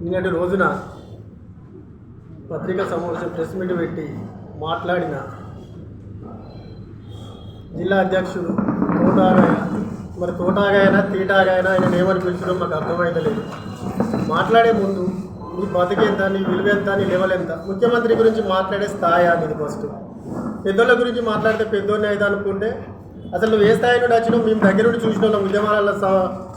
నిన్నటి రోజున పత్రికా సమావేశం ప్రెస్ మీట్ పెట్టి మాట్లాడిన జిల్లా అధ్యక్షుడు తోటాగాయ మరి తోటాగాయనా తీటాగాయనా ఆయన ఏమని పిలిచడం మాకు అర్థమైతలేదు మాట్లాడే ముందు నీ బతికెంత నీ విలువ ఎంత నీ లెవెల్ ఎంత? ముఖ్యమంత్రి గురించి మాట్లాడే స్థాయి అనేది ఫస్ట్ పెద్దోళ్ళ గురించి మాట్లాడితే పెద్దోళ్ళని అయితే అనుకుంటే అసలు నువ్వు ఏ స్థాయి నుండి వచ్చినావు? మేము దగ్గర నుండి చూసిన వాళ్ళం ఉద్యమాలలో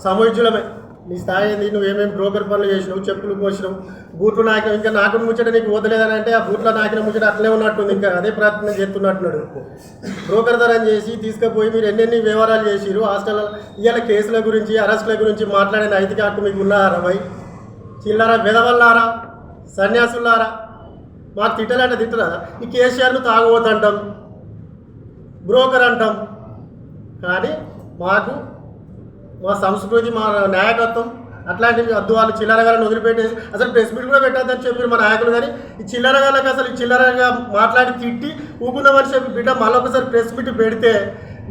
సమయోజ్యులమే నీ స్థాయి ఏంది? నువ్వు ఏమేమి బ్రోకర్ పనులు చేసినావు? చెప్పులు పోసినావు బూట్లు నాకిన ఇంకా నాకు ముచ్చట నీకు వదలేదని అంటే ఆ బూట్ల నాకిన ముచ్చట అట్లే ఉన్నట్టుంది. ఇంకా అదే ప్రయత్నం చేస్తున్నట్టున్నాడు. బ్రోకర్ ధరం చేసి తీసుకుపోయి మీరు ఎన్నెన్ని వ్యవహారాలు చేసిరు హాస్టల్ ఇవాళ కేసుల గురించి అరెస్టుల గురించి మాట్లాడే నైతిక హక్కు మీకు ఉన్నారా భయ్ చిల్లర వెదవల్లారా? సన్యాసులారా మాకు తిట్టాలంటే తిట్టరా? ఈ కేసీఆర్ను తాగుబోతంటాం బ్రోకర్ అంటాం. కానీ మాకు మా సంస్కృతి మా నాయకత్వం అట్లాంటివి అద్దు వాళ్ళు చిల్లరగాలను వదిలిపెట్టేసి అసలు ప్రెస్ మీట్ కూడా పెట్టద్దని చెప్పారు మా నాయకులు కానీ ఈ చిల్లరగాళ్ళకి అసలు ఈ చిల్లరగా మాట్లాడి తిట్టి ఊపుకుందామని చెప్పి బిడ్డ మళ్ళొకసారి ప్రెస్ మీట్ పెడితే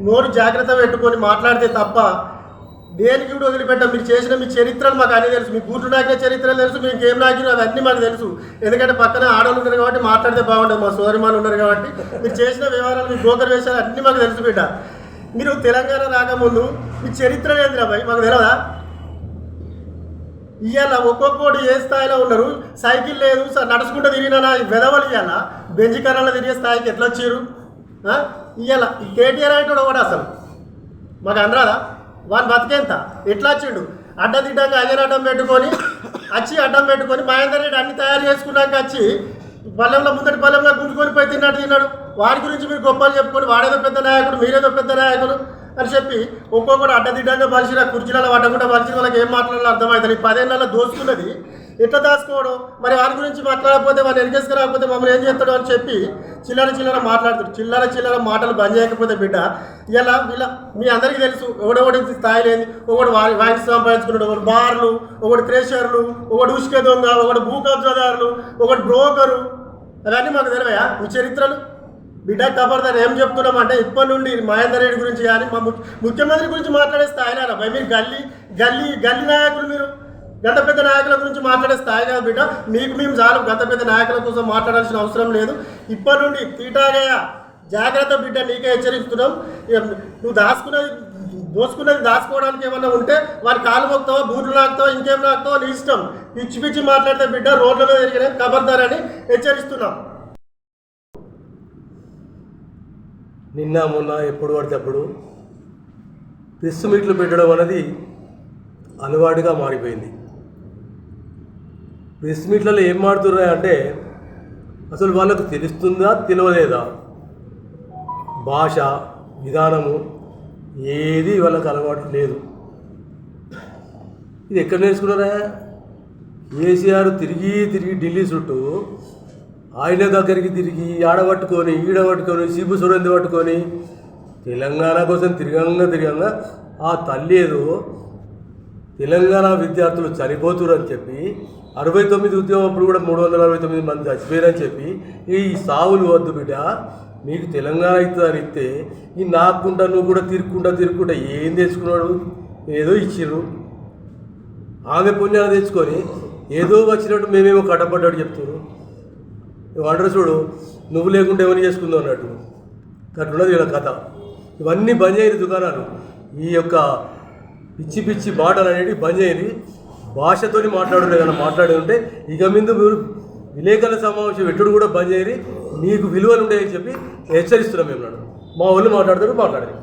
నోరు జాగ్రత్త పెట్టుకొని మాట్లాడితే తప్ప దేనికి కూడా వదిలిపెట్టాం? మీరు చేసిన మీ చరిత్రలు మాకు అన్నీ తెలుసు. మీ బూట్లు నాకిన చరిత్రలు తెలుసు మీకు ఏం నాకిన అవన్నీ మాకు తెలుసు. ఎందుకంటే పక్కన ఆడవాళ్ళు ఉన్నారు కాబట్టి మాట్లాడితే బాగుంటుంది మా సోదరిమాలు ఉన్నారు కాబట్టి. మీరు చేసిన వ్యవహారాలు మీ బ్రోకర్ వేషాలు అన్నీ మాకు తెలుసు బిడ్డ. మీరు తెలంగాణ రాకముందు మీ చరిత్ర ఏంది భయ్? మాకు తెలియదా ఇవాళ ఒక్కొక్కటి ఏ స్థాయిలో ఉన్నారు? సైకిల్ లేదు నడుచుకుంటూ తిరిగినా వెదవలు ఇవాళ బెంజి తిరిగే స్థాయికి ఎట్లా వచ్చారు? ఇవాళ కేటీఆర్ అంటే ఒకటి అసలు. మాకు అనరాదా వాని బతికేంత? ఎట్లా వచ్చిండు? అడ్డదిడ్డంగా అయ్యన అడ్డం పెట్టుకొని వచ్చి అడ్డం పెట్టుకొని మహేందర్ రెడ్డి అన్ని తయారు చేసుకున్నాక వచ్చి పల్లెంలో ముందటి పల్లెంలో గుంజుకొని పోయి తిన్నాడు తిన్నాడు. వాడి గురించి మీరు గొప్పలు చెప్పుకొని వాడేదో పెద్ద నాయకుడు మీరేదో పెద్ద నాయకుడు అని చెప్పి ఒక్కొక్కడు అడ్డదిడ్డంగా బలిసిన కుర్చీలలో పట్టకుండా బలిసిన వాళ్ళకి ఏం మాట్లాడాలో అర్థమవుతుంది ఈ పదేళ్ళలో దోసుకున్నది ఎట్లా దాచుకోవడం? మరి వారి గురించి మాట్లాడకపోతే వాళ్ళు వెనకేసుకు రాకపోతే మమ్మల్ని ఏం చేస్తాడు అని చెప్పి చిల్లర చిల్లర మాట్లాడుతాడు. చిల్లర చిల్లర మాటలు బంద్ చేయకపోతే బిడ్డ ఇలా వీళ్ళ మీ అందరికీ తెలుసు ఒకడొకటి స్థాయి లేని ఒకడు వాయి వాయిస్ సంపాదించుకున్నాడు ఒకడు బార్లు ఒకడు క్రేషర్లు ఒకడు ఉసుక దొంగ ఒకడు భూ కబ్జాదారులు ఒకడు బ్రోకరు. అవన్నీ మాకు తెలివయా? ఈ చరిత్రలు? బిడ్డ కబర్దర్ ఏం చెప్తున్నాం అంటే ఇప్పటి నుండి మహేందర్ రెడ్డి గురించి కానీ మా ముఖ్యమంత్రి గురించి మాట్లాడే స్థాయిలో భయ? మీరు గల్లీ గల్లీ గల్లీ నాయకులు మీరు. గత పెద్ద నాయకుల గురించి మాట్లాడే స్థాయి కాదు బిడ్డ. మీకు మేము చాలు గత పెద్ద నాయకుల కోసం మాట్లాడాల్సిన అవసరం లేదు. ఇప్పటి నుండి తీటాగయ జాగ్రత్త బిడ్డ నీకే హెచ్చరిస్తున్నాం. నువ్వు దాచుకున్నది దోసుకున్నది దాచుకోవడానికి ఏమన్నా ఉంటే వారి కాలు మొక్తావా బూట్లు నాకుతావా ఇంకేం నాకుతావా నీ ఇష్టం. పిచ్చి పిచ్చి మాట్లాడితే బిడ్డ రోడ్ల మీద తిరిగిన కబర్దారని హెచ్చరిస్తున్నాం. నిన్న మొన్న ఎప్పుడు పడితే అప్పుడు ప్రెస్ మీట్లు పెట్టడం అనేది అలవాటుగా మారిపోయింది. ప్రెస్ మీట్లలో ఏం మాడుతున్నాయి అంటే అసలు వాళ్ళకు తెలుస్తుందా తెలియలేదా భాష విధానము ఏది వాళ్ళకి అలవాటు లేదు. ఇది ఎక్కడ నేర్చుకున్నారా? కేసీఆర్ తిరిగి తిరిగి ఢిల్లీ చుట్టూ ఆయన దగ్గరికి తిరిగి ఆడబట్టుకొని ఈడబట్టుకొని సీబు సురంది పట్టుకొని తెలంగాణ కోసం తిరగంగా తిరగంగా ఆ తల్లి ఏదో తెలంగాణ విద్యార్థులు చనిపోతురని చెప్పి అరవై తొమ్మిది ఉద్యోగం అప్పుడు కూడా మూడు వందల అరవై తొమ్మిది మంది చచ్చిపోయారని చెప్పి ఈ సావులు వద్దు బిడ్డ మీకు తెలంగాణ ఇస్తుందని ఇస్తే ఈ నాకుంటా నువ్వు కూడా తిరుక్కుంటా తిరుక్కుంటా ఏం తెచ్చుకున్నాడు? ఏదో ఇచ్చిర్రు. ఆమె పుణ్యాలు తెచ్చుకొని ఏదో వచ్చినట్టు మేమేమో కట్టపడ్డాడు చెప్తున్నారు వాడరు చూడు నువ్వు లేకుంటే ఎవరిని చేసుకుందాం అన్నట్టు. అట్లున్నది వీళ్ళ కథ. ఇవన్నీ బంద్ చేయని దుకాణాలు. ఈ యొక్క పిచ్చి పిచ్చి మాటలు అనేవి బంద్ చేయని భాషతోని మాట్లాడుండే కదా మాట్లాడి ఉంటే ఇక మీద మీరు విలేకరుల సమావేశం పెట్టుడు కూడా బంద్ చేయని నీకు విలువలు ఉండేవి చెప్పి హెచ్చరిస్తున్నాం మేము నాడు. మా వాళ్ళు మాట్లాడతారు మాట్లాడారు.